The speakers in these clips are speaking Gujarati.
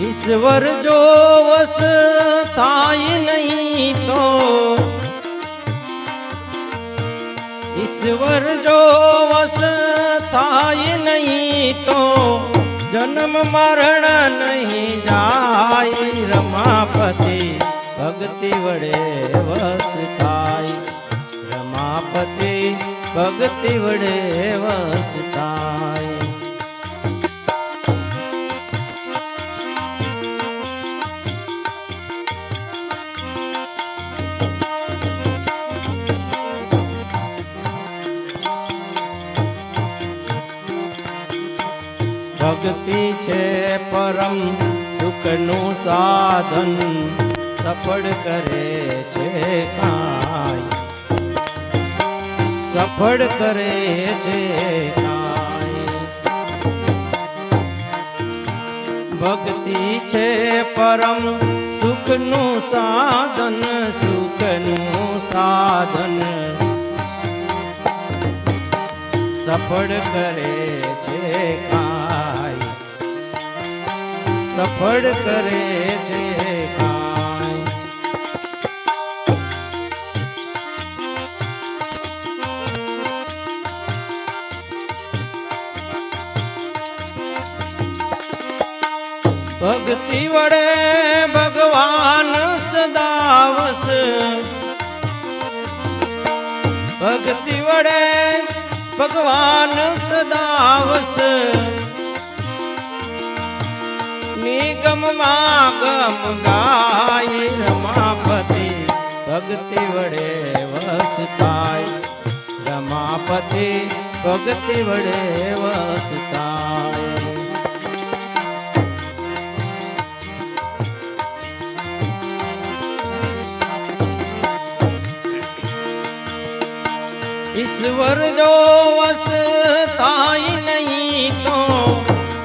ઈશ્વર જો વસ થાય નહીં તો. ઈશ્વર જો વસ થાય નહીં તો. જન્મ મરણ નહીં જાય, રમાપતિ ભક્તિ વડે વસ થાય. રમાપતિ ભક્તિ વડે વસ થાય. ભક્તિ છે પરમ, સુખનું સાધન સફળ કરે છે કાય સફળ કરે છે ભક્તિ છે પરમ, સુખનું સાધન સુખનું સાધન સફળ કરે છે કાય સફળ કરે છે ભક્તિ વડે ભગવાન સદાવસ. ભક્તિ વડે ભગવાન સદાવસ. નિગમમાં ગમ ગાય રમાપતિ ભક્તિ વડે વસતાય રમાપતિ ભક્તિ વડે વસતાય ઈશ્વર જો વસતાય નહીં તો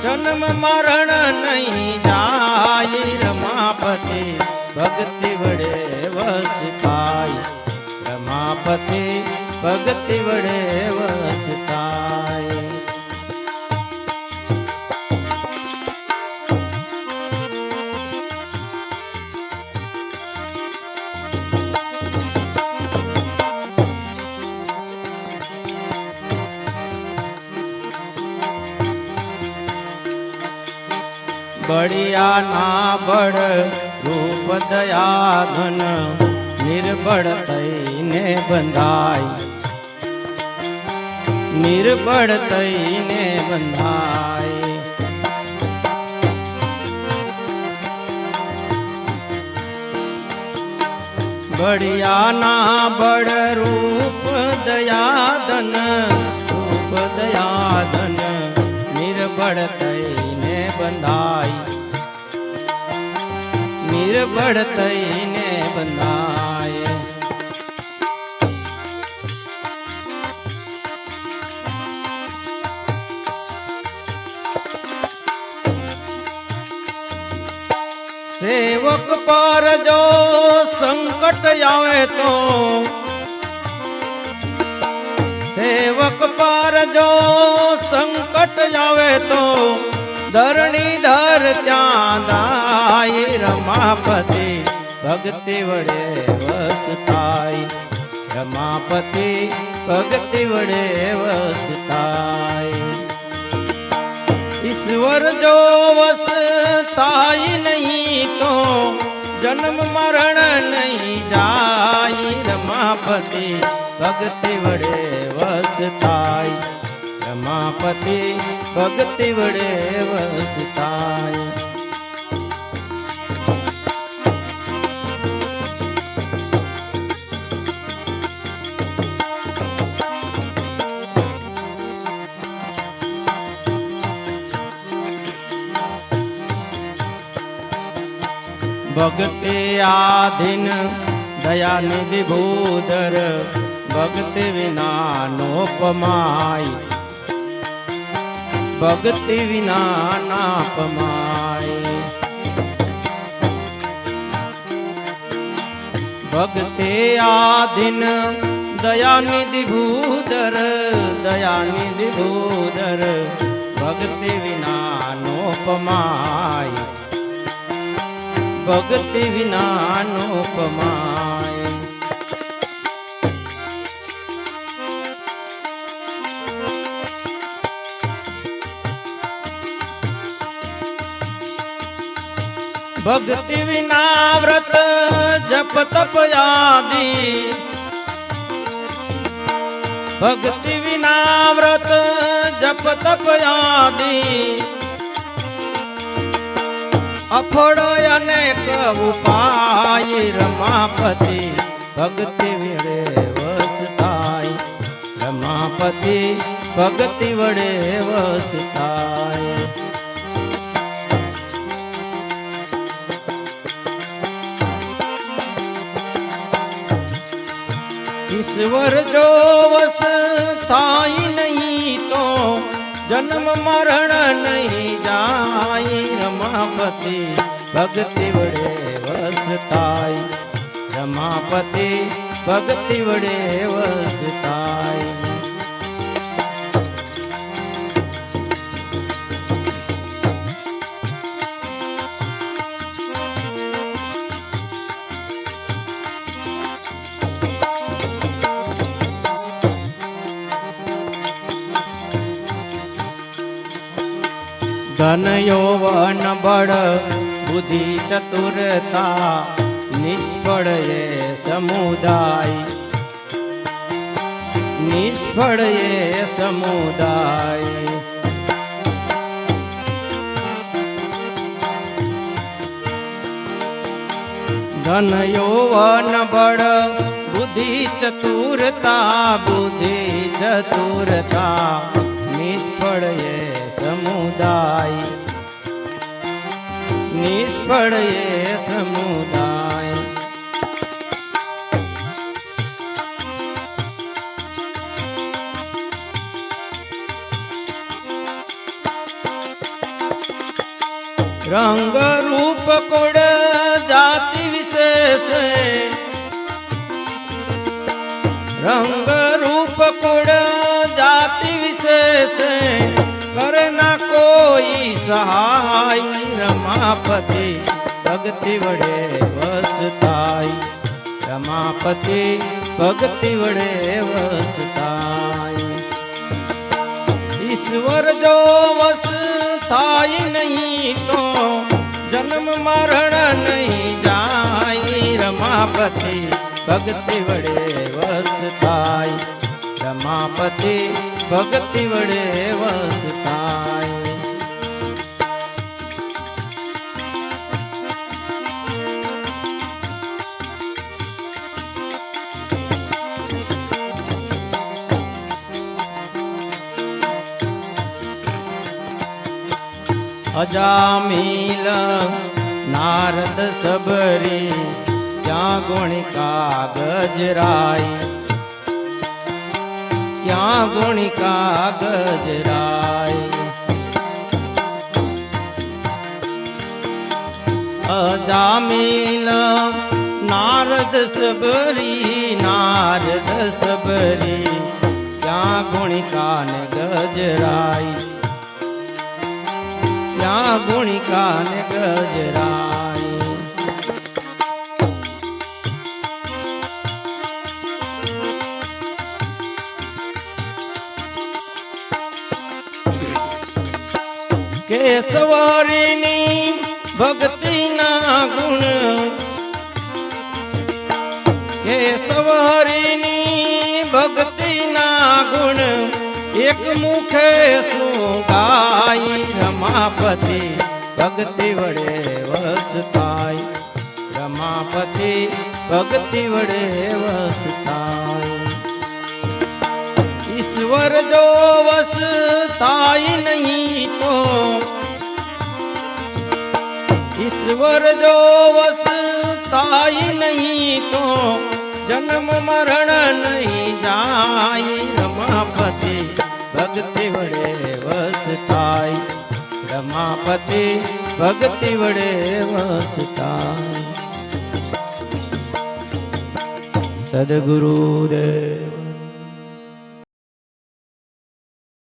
જન્મ મરણ નહીં જાય રમાપતિ ભક્તિ વડે વસ થાય રમાપતિ ભક્તિ વડે ના બળ રૂપ દયા ધન નિર્બળ થઈને બંધાય. નિર્બળ થઈને બંધાય. બળિયા ના બળ રૂપ દયાદન રૂપ દયાદન નિર્બળ થઈને બંધાય. નિર્બળ થઈને બનાય સેવક પર જો સંકટ આવે તો સેવક પર જો સંકટ આવે તો ધરણી ધર ત્યાં દાય રમાપતિ, ભક્તિ વડે વસતાય રમાપતિ, ભક્તિ વડે વસતાય ઈશ્વર જો વસતાય નહીં તો જન્મ મરણ નહીં જાય. રમાપતિ, ભક્તિ વડે વસ થાય રમાપતિ ભક્તિ વડે વસતાય. ભક્તિ આધીન દયાનિધિ ભૂધર ભક્તિ વિના નો પમાય ભક્તિ વિના ના પમાય ભક્તિ આધીન દયાનિધિ ભૂધર દયાનિધિ ભૂધર ભક્તિ વિના નો પમાય ભક્તિ વિનાનો પમાય ભક્તિ વિના વ્રત જપ તપ આદિ ભક્તિ વિના વ્રત જપ તપ આદિ અફળ અનેક ઉપાય રમાપતિ, ભક્તિ વિડે વસતાય. રમાપતિ, ભક્તિ વડે વસ ઈશ્વર જો વસ થાય નહીં તો જન્મ મરણ નહીં જાય. રમાપતિ ભક્તિ વડે વસ થાય. રમાપતિ ભક્તિ વડે વસ થાય. યૌવન બળ? બુદ્ધિ ચતુરતા નિષ્ફળ એ સમુદાય. નિષ્ફળ એ સમુદાય. ધન યૌવન બળ? બુદ્ધિ ચતુરતા બુદ્ધિ ચતુરતા નિષ્ફળ એ સમુદાય. નિષ્ફળ એ સમુદાય. રંગ રૂપ કોડ જાતિ વિશેષ રંગ રૂપ કોડ જાતિ વિશેષ કરે ના કોઈ સહાય રમાપતિ ભક્તિ વડે વસ થાય રમાપતિ ભક્તિ વડે વસ થાય ઈશ્વર જો વસ થાય નહીં તો જન્મ મરણ નહીં જાય. રમાપતિ ભક્તિ વડે વસ થાય રમાપતિ ભક્તિ વડે વસ અજામીલ નારદ સબરી, ક્યાં ગુણિકા ગજરાય ક્યાં ગુણિકા ગજરાય અજામીલ નારદ સબરી નારદ સબરી, ક્યાં ગુણિકા ને ગજરાય ત્યાં ગુણિકા ને ગજરાય કેશવરીની ભક્તિના એક મુખે શું ગાય રમાપતિ, ભક્તિ વડે વસતાય રમાપતિ, ભક્તિ વડે વસતાય ઈશ્વર જો વસતાય નહીં તો, ઈશ્વર જો વસતાય નહીં તો, જન્મ મરણ નહીં રમાપતિ ભક્તિ વડે વસતા. સદગુરુદેવ.